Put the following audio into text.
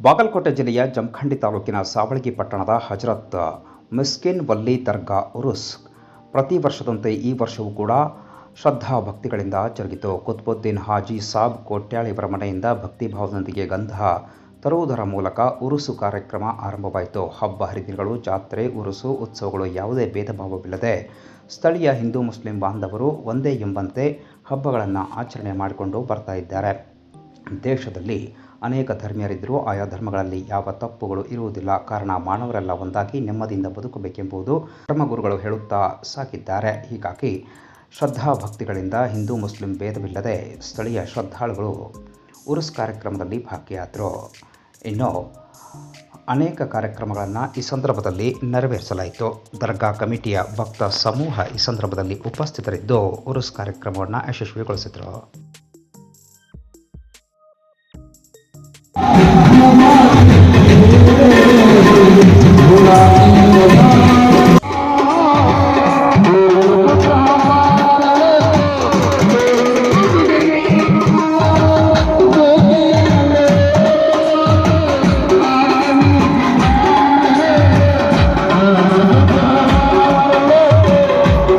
ಬಾಗಲಕೋಟೆ ಜಿಲ್ಲೆಯ ಜಮಖಂಡಿ ತಾಲೂಕಿನ ಸಾವಳಗಿ ಪಟ್ಟಣದ ಹಜರತ್ ಮಿಸ್ಕಿನ್ ವಲ್ಲಿ ದರ್ಗಾ ಉರುಸ್. ಪ್ರತಿ ವರ್ಷದಂತೆ ಈ ವರ್ಷವೂ ಕೂಡ ಶ್ರದ್ಧಾ ಭಕ್ತಿಗಳಿಂದ ಜರುಗಿತು. ಕುತ್ಬುದ್ದೀನ್ ಹಾಜಿ ಸಾಬ್ ಕೋಟ್ಯಾಳಿ ಇವರ ಮನೆಯಿಂದ ಭಕ್ತಿಭಾವದೊಂದಿಗೆ ಗಂಧ ತರುವುದರ ಮೂಲಕ ಉರುಸು ಕಾರ್ಯಕ್ರಮ ಆರಂಭವಾಯಿತು. ಹಬ್ಬ, ಹರಿದಿನಗಳು, ಜಾತ್ರೆ, ಉರುಸು, ಉತ್ಸವಗಳು ಯಾವುದೇ ಭೇದ ಭಾವವಿಲ್ಲದೆ ಸ್ಥಳೀಯ ಹಿಂದೂ, ಮುಸ್ಲಿಂ ಬಾಂಧವರು ಒಂದೇ ಎಂಬಂತೆ ಹಬ್ಬಗಳನ್ನು ಆಚರಣೆ ಮಾಡಿಕೊಂಡು ಬರ್ತಾ ಇದ್ದಾರೆ. ದೇಶದಲ್ಲಿ ಅನೇಕ ಧರ್ಮೀಯರಿದ್ದರೂ ಆಯಾ ಧರ್ಮಗಳಲ್ಲಿ ಯಾವ ತಪ್ಪುಗಳು ಇರುವುದಿಲ್ಲ. ಕಾರಣ ಮಾನವರೆಲ್ಲ ಒಂದಾಗಿ ನೆಮ್ಮದಿಯಿಂದ ಬದುಕಬೇಕೆಂಬುದು ಧರ್ಮಗುರುಗಳು ಹೇಳುತ್ತಾ ಸಾಕಿದ್ದಾರೆ ಹೀಗಾಗಿ ಶ್ರದ್ಧಾಭಕ್ತಿಗಳಿಂದ ಹಿಂದೂ, ಮುಸ್ಲಿಂ ಭೇದವಿಲ್ಲದೆ ಸ್ಥಳೀಯ ಶ್ರದ್ಧಾಳುಗಳು ಉರುಸ್ ಕಾರ್ಯಕ್ರಮದಲ್ಲಿ ಭಾಗಿಯಾದರು. ಇನ್ನು ಅನೇಕ ಕಾರ್ಯಕ್ರಮಗಳನ್ನು ಈ ಸಂದರ್ಭದಲ್ಲಿ ನೆರವೇರಿಸಲಾಯಿತು. ದರ್ಗಾ ಕಮಿಟಿಯ ಭಕ್ತ ಸಮೂಹ ಈ ಸಂದರ್ಭದಲ್ಲಿ ಉಪಸ್ಥಿತರಿದ್ದು ಉರುಸ್ ಕಾರ್ಯಕ್ರಮವನ್ನು ಯಶಸ್ವಿಗೊಳಿಸಿದರು. Amen.